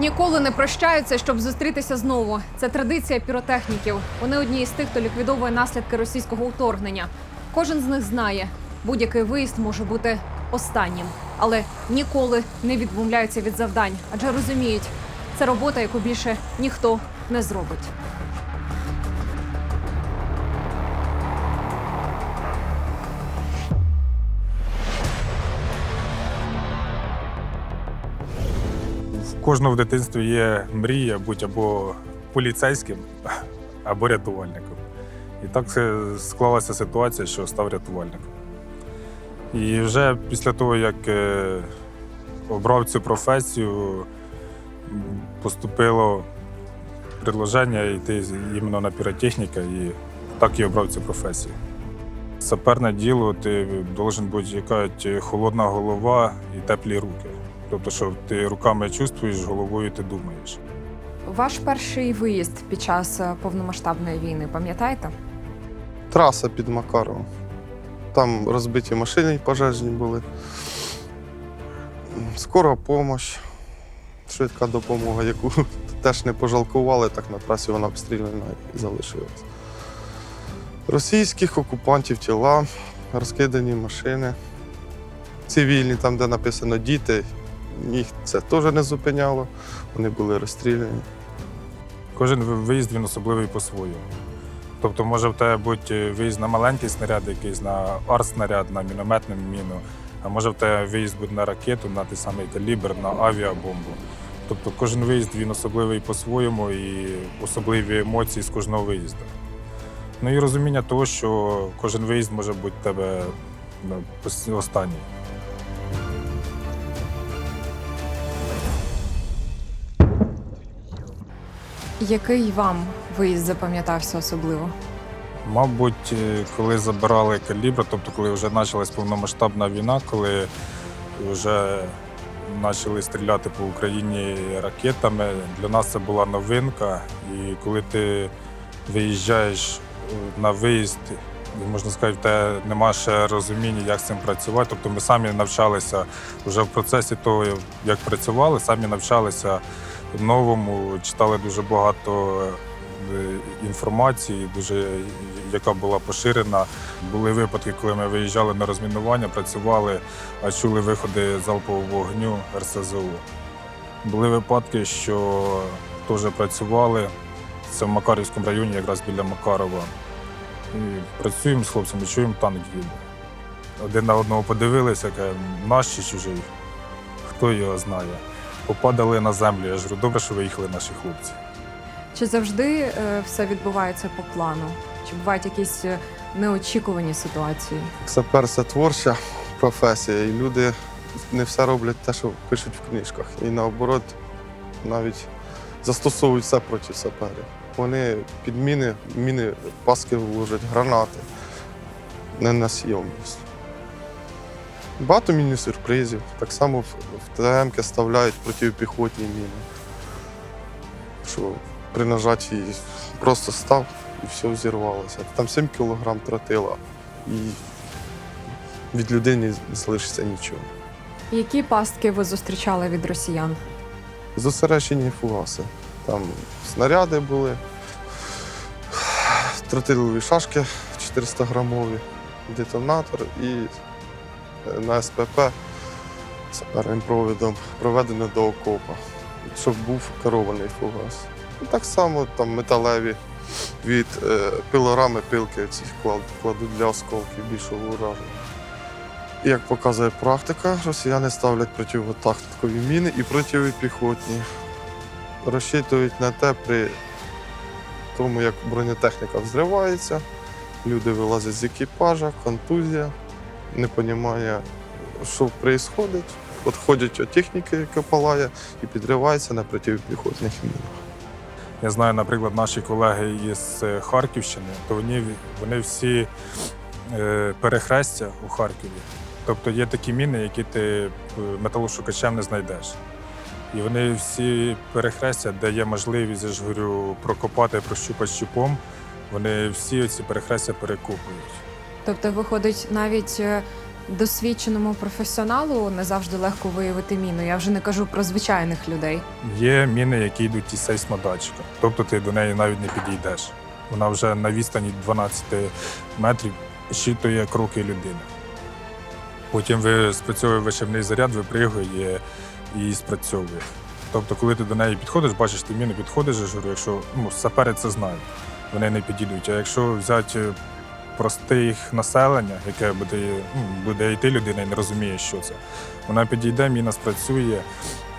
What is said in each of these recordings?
Ніколи не прощаються, щоб зустрітися знову. Це традиція піротехніків. Вони одні із тих, хто ліквідовує наслідки російського вторгнення. Кожен з них знає, будь-який виїзд може бути останнім, але ніколи не відмовляються від завдань, адже розуміють, це робота, яку більше ніхто не зробить. Кожного в дитинстві є мрія бути або поліцейським, або рятувальником. І так склалася ситуація, що став рятувальником. І вже після того, як е, обрав цю професію, поступило предложення йти іменно на піротехніка, і так і обрав цю професію. Саперне діло, ти должен бути яка холодна голова і теплі руки. Тобто, що ти руками чувствуєш, головою ти думаєш. Ваш перший виїзд під час е, повномасштабної війни, пам'ятаєте? Траса під Макаровом. Там розбиті машини пожежні були. Скора допомога, швидка допомога, яку теж не пожалкували, так на трасі вона обстріляна і залишилась. Російських окупантів тіла, розкидані машини. Цивільні, там, де написано діти, їх це теж не зупиняло. Вони були розстріляні. Кожен виїзд він особливий по-своєму. Тобто, може в тебе бути виїзд на маленький снаряд, якийсь на арт-снаряд, на мінометну міну, а може в тебе виїзд буде на ракету, на той самий калібр, на авіабомбу. Тобто кожен виїзд він особливий по-своєму і особливі емоції з кожного виїзду. Ну і розуміння того, що кожен виїзд може бути в тебе ну, останній. Який вам виїзд запам'ятався особливо? Мабуть, е, коли забирали калібр, тобто коли вже почалась повномасштабна війна, коли вже почали стріляти по Україні ракетами, для нас це була новинка. І коли ти виїжджаєш е, на виїзд, можна сказати, в тебе немає ще розуміння, як з цим працювати. Тобто ми самі навчалися вже в процесі того, як працювали, самі навчалися новому, читали дуже багато е, інформації, дуже яка була поширена. Були випадки, коли ми виїжджали на розмінування, працювали, а чули виходи залпового вогню РСЗО. Були випадки, що теж працювали. Це в Макарівському районі, якраз біля Макарова. І працюємо з хлопцями, чуємо танк їде. Один на одного подивилися, каже, наш чи хто його знає. Попадали на землю. Я ж говорю, добре, що виїхали наші хлопці. Чи завжди е, все відбувається по плану? Чи бувають якісь е, неочікувані ситуації? Сапер це творча професія, і люди не все роблять те, що пишуть в книжках. І наоборот, навіть застосовують все проти саперів. Вони під міни, міни паски вложать, гранати, не на сйомність. Багато міні-сюрпризів. Так само в, в ТМки ставляють протипіхотні міни. Що при нажатті просто став і все взірвалося. Там 7 кілограм тротила і від людини не залишиться нічого. Які пастки ви зустрічали від росіян? Зосереджені фугаси. Там снаряди були, тротилові шашки 400 грамові, детонатор і на СПП саперним провідом проведено до окопа, щоб був керований фугас. Так само там металеві від е, пилорами пилки ці кладуть для осколків більшого ураження. Як показує практика, росіяни ставлять противотактикові міни і протипіхотні. Розчитують на те при тому, як бронетехніка взривається, люди вилазять з екіпажа, контузія, не розуміє, що відбувається. Підходять от техніки, яка палає, і підривається на протипіхотних мінах. Я знаю, наприклад, наші колеги із е, Харківщини, то вони, вони всі е, перехрестя у Харкові. Тобто є такі міни, які ти е, металошукачем не знайдеш. І вони всі перехрестя, де є можливість, я ж говорю, прокопати, прощупати щупом, вони всі ці перехрестя перекопують. Тобто, виходить, навіть е, Досвідченому професіоналу не завжди легко виявити міну. Я вже не кажу про звичайних людей. Є міни, які йдуть із сейсмодатчиком, тобто ти до неї навіть не підійдеш. Вона вже на відстані 12 метрів щитує кроки людини. Потім ви спрацьовує вишивний заряд, випригує і спрацьовує. Тобто, коли ти до неї підходиш, бачиш, ти міни підходиш, я ж говорю, якщо ну, сапери це знають, вони не підійдуть. А якщо взяти простих населення, яке буде, ну, буде йти людина і не розуміє, що це, вона підійде, міна спрацює,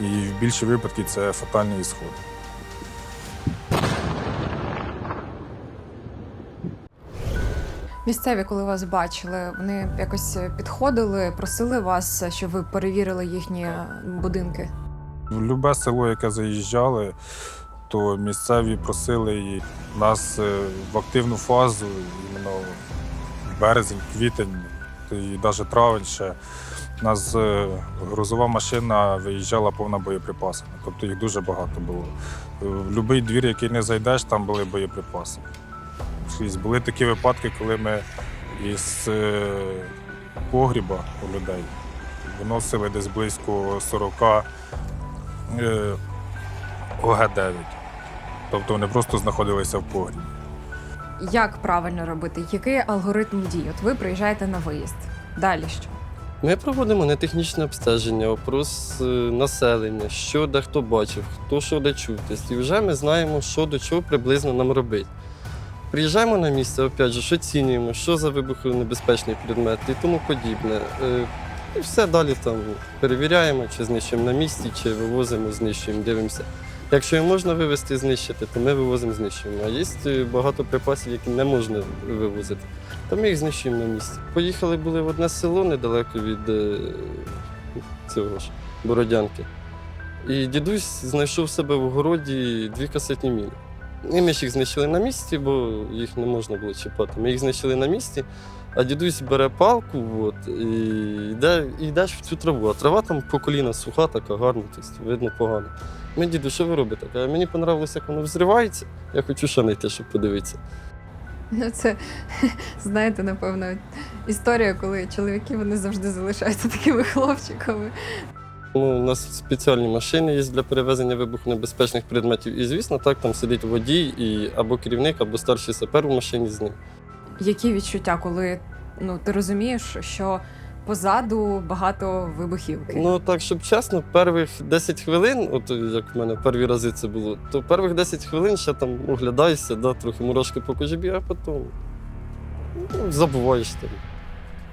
і в більші випадки це фатальний ісход. Місцеві, коли вас бачили, вони якось підходили, просили вас, щоб ви перевірили їхні будинки. Любе село, яке заїжджали, то місцеві просили нас е, в активну фазу, іменно березень, квітень і навіть травень ще. У нас е, грузова машина виїжджала повна боєприпасами, тобто їх дуже багато було. Е, В будь-який двір, який не зайдеш, там були боєприпаси. Були такі випадки, коли ми із погріба у людей виносили десь близько 40 е, ОГ-9. Тобто вони просто знаходилися в погрібі. Як правильно робити? Який алгоритм дій? От ви приїжджаєте на виїзд. Далі що? Ми проводимо нетехнічне обстеження, опрос е, населення, що де хто бачив, хто що де чув. Тобто, І вже ми знаємо, що до чого приблизно нам робити. Приїжджаємо на місце, опять же, що оцінюємо, що за вибухонебезпечний предмет і тому подібне. Е, І все далі там перевіряємо, чи знищуємо на місці, чи вивозимо, знищуємо, дивимося. Якщо її можна вивезти, знищити, то ми вивозимо, знищуємо. А є е, багато припасів, які не можна вивозити то ми їх знищуємо на місці. Поїхали були в одне село недалеко від е, цього ж Бородянки. І дідусь знайшов себе в городі дві касетні міни. І ми ж їх знищили на місці, бо їх не можна було чіпати. Ми їх знищили на місці, а дідусь бере палку от, і йде, і йдеш в цю траву. А трава там по коліна суха, така гарна, тобто видно погано. Ми, діду, що ви робите? Каже, мені понравилося, як воно взривається, я хочу ще знайти, щоб подивитися. Ну, це знаєте, напевно, історія, коли чоловіки вони завжди залишаються такими хлопчиками. Ну, у нас спеціальні машини є для перевезення вибухонебезпечних предметів. І, звісно, так там сидить водій і або керівник, або старший сапер в машині з ним. Які відчуття, коли ну ти розумієш, що позаду багато вибухівки? Ну так, щоб чесно, перших 10 хвилин, от як в мене перші рази це було, то перших 10 хвилин ще там оглядаєшся, да, трохи мурашки по кожі б'є, а потім ну, забуваєш там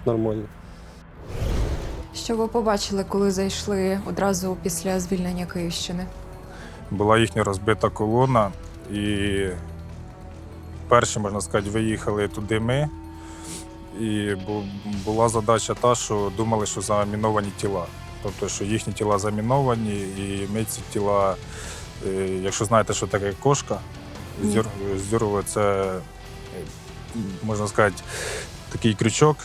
нормально. Що ви побачили, коли зайшли одразу після звільнення Київщини? Була їхня розбита колона, і перші, можна сказати, виїхали туди ми. І була задача та, що думали, що заміновані тіла. Тобто, що їхні тіла заміновані, і ми ці тіла, е, якщо знаєте, що таке кошка, Ні. це, е, можна сказати, такий крючок,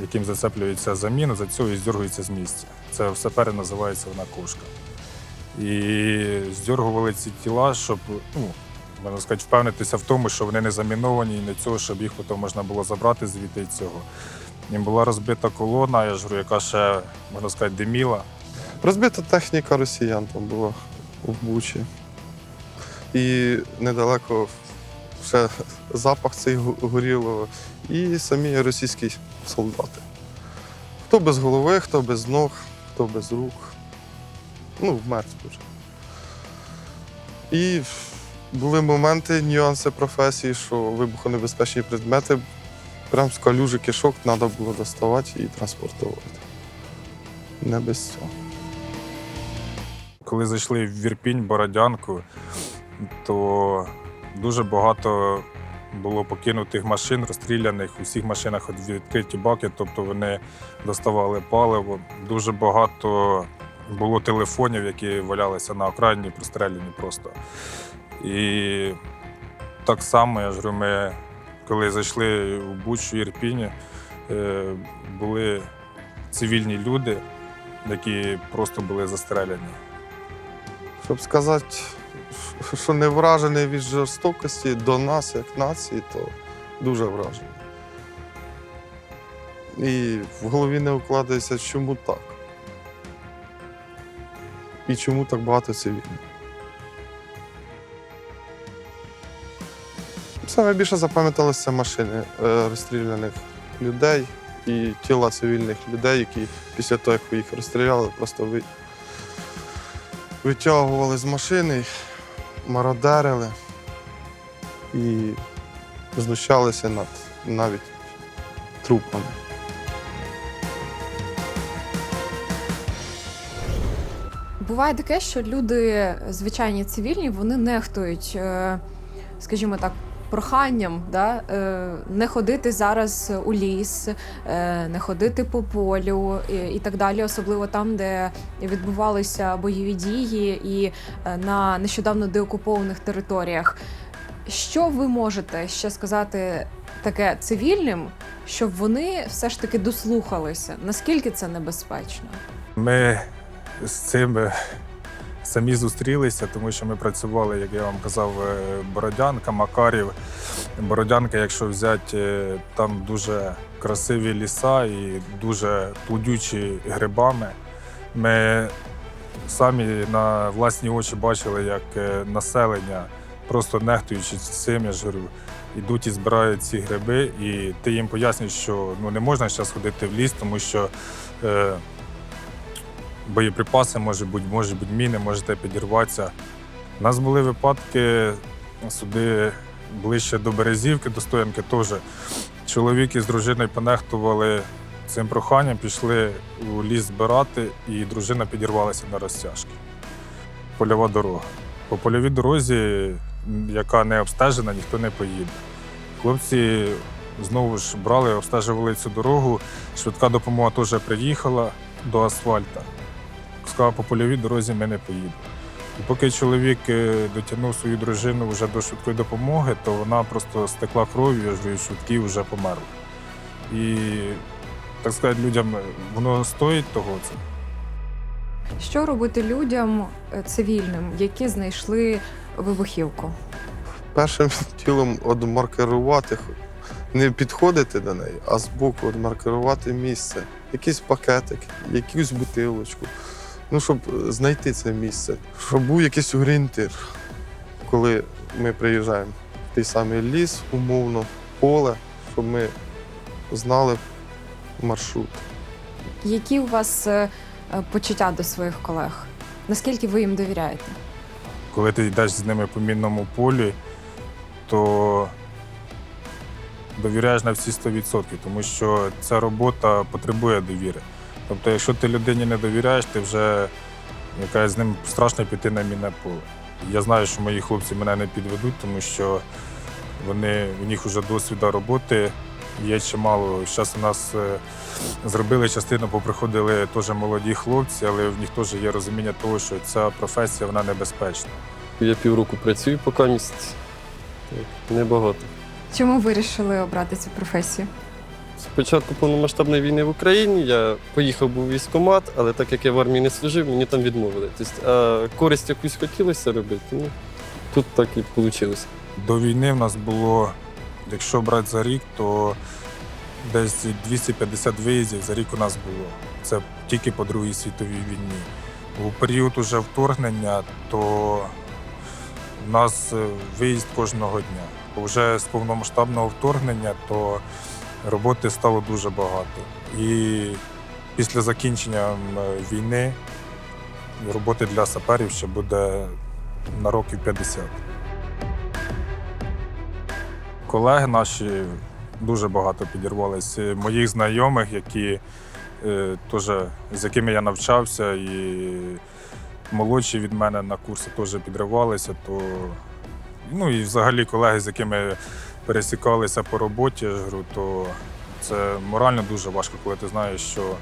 яким зацеплюється заміна, за цього і здьоргується з місця. Це все пере називається вона кошка. І здьоргували ці тіла, щоб ну, можна сказати, впевнитися в тому, що вони не заміновані, і не цього, щоб їх потім можна було забрати звідти цього. Їм була розбита колона, я ж говорю, яка ще, можна сказати, диміла. Розбита техніка росіян там була в Бучі. І недалеко ще запах цей горілого. І самі російські солдати. Хто без голови, хто без ног, хто без рук. Ну, вмерз вже. І були моменти, нюанси професії, що вибухонебезпечні предмети прям з калюжі кишок треба було доставати і транспортувати. Не без цього. Коли зайшли в Вірпінь, Бородянку, то дуже багато було покинутих машин, розстріляних. У всіх машинах відкриті баки, тобто вони доставали паливо. Дуже багато було телефонів, які валялися на окраїні, простріляні просто. І так само, я ж говорю, ми, коли зайшли в Бучу Ірпіні, е, були цивільні люди, які просто були застреляні. Щоб сказати, що не вражений від жорстокості до нас, як нації, то дуже вражений. І в голові не укладається, чому так. І чому так багато цивільних. Саме більше запам'яталися машини е, розстріляних людей і тіла цивільних людей, які після того, як їх розстріляли, просто ви... витягували з машини, мародерили і знущалися над навіть трупами. Буває таке, що люди, звичайні цивільні, вони нехтують, е, скажімо так, проханням, да? е, не ходити зараз у ліс, е, не ходити по полю і, так далі, особливо там, де відбувалися бойові дії і е, на нещодавно деокупованих територіях. Що ви можете ще сказати таке цивільним, щоб вони все ж таки дослухалися? Наскільки це небезпечно? Ми з цим самі зустрілися, тому що ми працювали, як я вам казав, е, Бородянка, Макарів. Бородянка, якщо взяти, е, там дуже красиві ліса і дуже плодючі грибами. Ми самі на власні очі бачили, як е, населення, просто нехтуючи цим, я ж говорю, йдуть і збирають ці гриби, і ти їм пояснюєш, що ну, не можна зараз ходити в ліс, тому що. Боєприпаси, може бути, може бути міни, можете підірватися. У нас були випадки сюди ближче до Березівки, до Стоянки теж. Чоловіки з дружиною понехтували цим проханням, пішли у ліс збирати, і дружина підірвалася на розтяжки. Польова дорога. По польовій дорозі, яка не обстежена, ніхто не поїде. Хлопці знову ж брали, обстежували цю дорогу. Швидка допомога теж приїхала до асфальта. Сказав, по польовій дорозі ми не поїдемо. І поки чоловік е, дотягнув свою дружину вже до швидкої допомоги, то вона просто стекла кров'ю, говорю, швидкі вже померла. І, так сказати, людям е, воно стоїть того це. Що робити людям е, цивільним, які знайшли вибухівку? Першим тілом одмаркерувати, не підходити до неї, а збоку одмаркерувати місце, якийсь пакетик, якусь бутилочку. Ну, щоб знайти це місце, щоб був якийсь орієнтир, коли ми приїжджаємо в той самий ліс, умовно, поле, щоб ми знали маршрут. Які у вас е, е, почуття до своїх колег? Наскільки ви їм довіряєте? Коли ти йдеш з ними по мінному полі, то довіряєш на всі 100%, тому що ця робота потребує довіри. Тобто, якщо ти людині не довіряєш, ти вже яка з ним страшно піти на мінне поле. Я знаю, що мої хлопці мене не підведуть, тому що вони, у них вже досвіду роботи є чимало. Зараз у нас е, зробили частину, поприходили теж молоді хлопці, але в них теж є розуміння того, що ця професія вона небезпечна. Я півроку працюю поки місяць. Небагато. Чому вирішили обрати цю професію? Спочатку повномасштабної війни в Україні я поїхав був військкомат, але так як я в армії не служив, мені там відмовили. Тобто, а користь якусь хотілося робити, ну тут так і вийшло. До війни в нас було, якщо брати за рік, то десь 250 виїздів за рік у нас було. Це тільки по Другій світовій війні. У період уже вторгнення, то в нас е, виїзд кожного дня. Вже з повномасштабного вторгнення, то роботи стало дуже багато. І після закінчення війни роботи для саперів ще буде на років 50. Колеги наші дуже багато підірвалися. Моїх знайомих, які е, теж, з якими я навчався, і молодші від мене на курси теж підривалися. То, ну і взагалі колеги, з якими пересікалися по роботі, я ж говорю, то це морально дуже важко, коли ти знаєш, що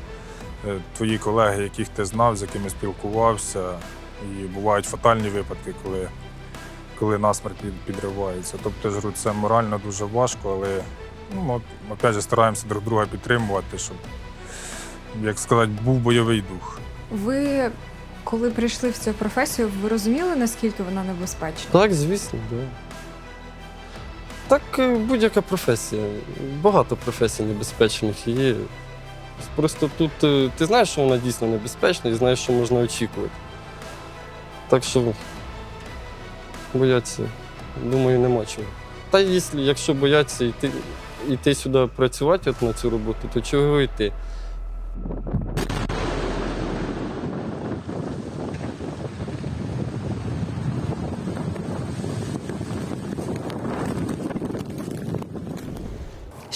е, твої колеги, яких ти знав, з якими спілкувався, і бувають фатальні випадки, коли коли насмерть підривається. Тобто, я ж говорю, це морально дуже важко, але ну, ми, опять же, стараємося друг друга підтримувати, щоб, як сказати, був бойовий дух. Ви, коли прийшли в цю професію, ви розуміли, наскільки вона небезпечна? Так, звісно, так. Да. Так, е, будь-яка професія. Багато професій небезпечних є. Просто тут е, ти знаєш, що вона дійсно небезпечна і знаєш, що можна очікувати. Так що бояться, думаю, нема чого. Та якщо, якщо бояться йти, йти сюди працювати от на цю роботу, то чого йти?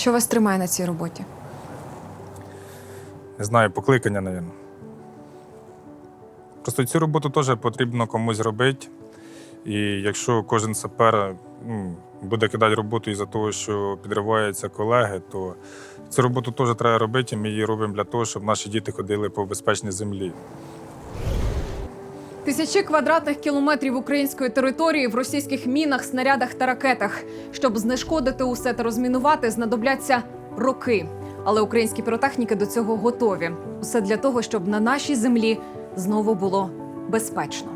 Що вас тримає на цій роботі? Не знаю, покликання, навіть. Просто цю роботу теж потрібно комусь робити. І якщо кожен сапер ну, буде кидати роботу із-за того, що підриваються колеги, то цю роботу теж треба робити, і ми її робимо для того, щоб наші діти ходили по безпечній землі. Тисячі квадратних кілометрів української території в російських мінах, снарядах та ракетах. Щоб знешкодити усе та розмінувати, знадобляться роки. Але українські піротехніки до цього готові. Усе для того, щоб на нашій землі знову було безпечно.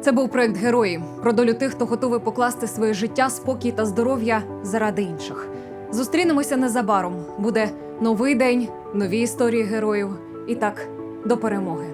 Це був проект Герої про долю тих, хто готовий покласти своє життя, спокій та здоров'я заради інших. Зустрінемося незабаром. Буде новий день, нові історії героїв. І так, до перемоги.